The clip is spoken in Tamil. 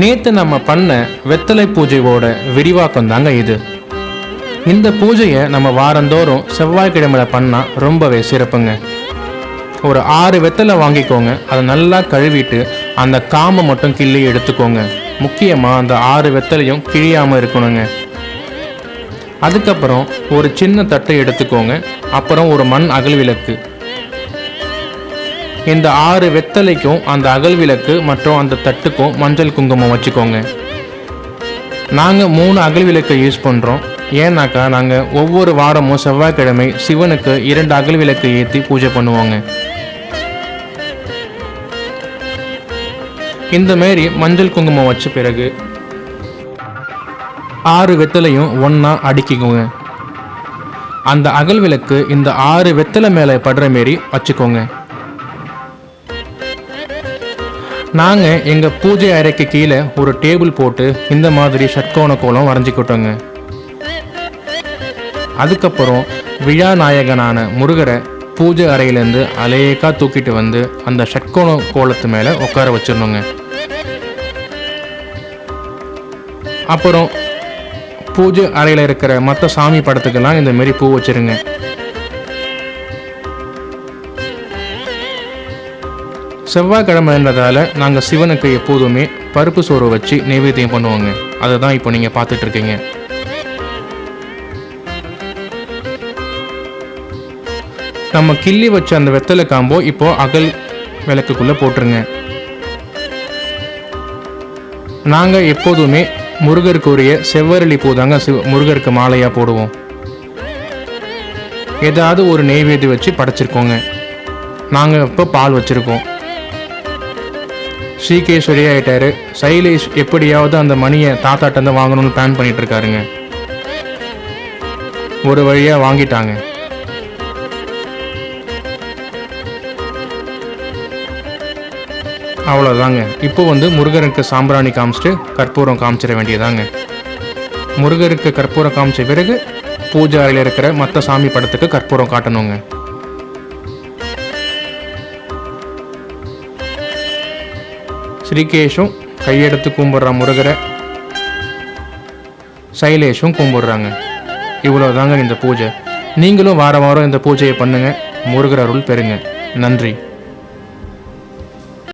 நேற்று நம்ம பண்ண வெத்தலை பூஜையோட விரிவாக்கம் தாங்க இது. இந்த பூஜையை நம்ம வாரந்தோறும் செவ்வாய்க்கிழமையில் பண்ணால் ரொம்பவே சிறப்புங்க. ஒரு ஆறு வெத்தலை வாங்கிக்கோங்க. அதை நல்லா கழுவிட்டு அந்த காம்பை மட்டும் கிள்ளி எடுத்துக்கோங்க. முக்கியமாக அந்த ஆறு வெத்தலையும் கிழியாமல் இருக்கணுங்க. அதுக்கப்புறம் ஒரு சின்ன தட்டை எடுத்துக்கோங்க. அப்புறம் ஒரு மண் அகல் விளக்கு இந்த ஆறு வெத்தலைக்கும் அந்த அகல் விளக்கு மற்றும் அந்த தட்டுக்கும் மஞ்சள் குங்குமம் வச்சுக்கோங்க. நாங்கள் மூணு அகல் விளக்கை யூஸ் பண்ணுறோம் ஏன்னாக்கா நாங்கள் ஒவ்வொரு வாரமும் செவ்வாய்க்கிழமை சிவனுக்கு இரண்டு அகல் விளக்கு ஏற்றி பூஜை பண்ணுவோங்க. இந்த மாரி மஞ்சள் குங்குமம் வச்ச பிறகு ஆறு வெத்தலையும் ஒன்றா அடுக்கிக்கோங்க. அந்த அகல் விளக்கு இந்த ஆறு வெத்தலை மேலே படுற மாரி வச்சுக்கோங்க. நாங்கள் எங்கள் பூஜை அறைக்கு கீழே ஒரு டேபிள் போட்டு இந்த மாதிரி ஷட்கோண கோலம் வரைஞ்சிக்கிட்டோங்க. அதுக்கப்புறம் விழா நாயகனான முருகரை பூஜை அறையிலேருந்து அலேக்கா தூக்கிட்டு வந்து அந்த ஷட்கோண கோலத்து மேலே உட்கார வச்சிடணுங்க. அப்புறம் பூஜை அறையில் இருக்கிற மற்ற சாமி படத்துக்கெல்லாம் இந்த மாரி பூ வச்சிருங்க. செவ்வாய்க்கிழமைன்றதால நாங்கள் சிவனுக்கு எப்போதுமே பருப்பு சோறு வச்சு நைவேத்தியம் பண்ணுவோங்க. அதை தான் இப்போ நீங்கள் பார்த்துட்ருக்கீங்க. நம்ம கிள்ளி வச்ச அந்த வெத்தலை காம்போ இப்போ அகல் விளக்குக்குள்ளே போட்டுருங்க. நாங்கள் எப்போதுமே முருகருக்கு உரிய செவ்வரளி பூ தாங்க சிவ முருகருக்கு மாலையாக போடுவோம். ஏதாவது ஒரு நெய்வேதி வச்சு படைச்சிருக்கோங்க. நாங்கள் இப்போ பால் வச்சுருக்கோம். ஸ்ரீகேஷ் ரெடி ஆயிட்டாரு. சைலேஷ் எப்படியாவது அந்த மணியை தாத்தாட்ட வாங்கணும்னு பிளான் பண்ணிட்டு இருக்காருங்க ஒரு வழியாக வாங்கிட்டாங்க. அவ்வளோதாங்க இப்போ வந்து முருகருக்கு சாம்பிராணி காமிச்சிட்டு கற்பூரம் காமிச்சிட வேண்டியதாங்க. முருகருக்கு கற்பூரம் காமிச்ச பிறகு பூஜை அறையில் இருக்கிற மற்ற சாமி படத்துக்கு கற்பூரம் காட்டணுங்க. ஸ்ரீகேஷும் கையெடுத்து கும்பிட்ற முருகரை. சைலேஷும் கும்பிடுறாங்க. இவ்வளோதாங்க இந்த பூஜை. நீங்களும் வார வாரம் இந்த பூஜையை பண்ணுங்கள் முருகர் அருள் பெறுங்க. நன்றி.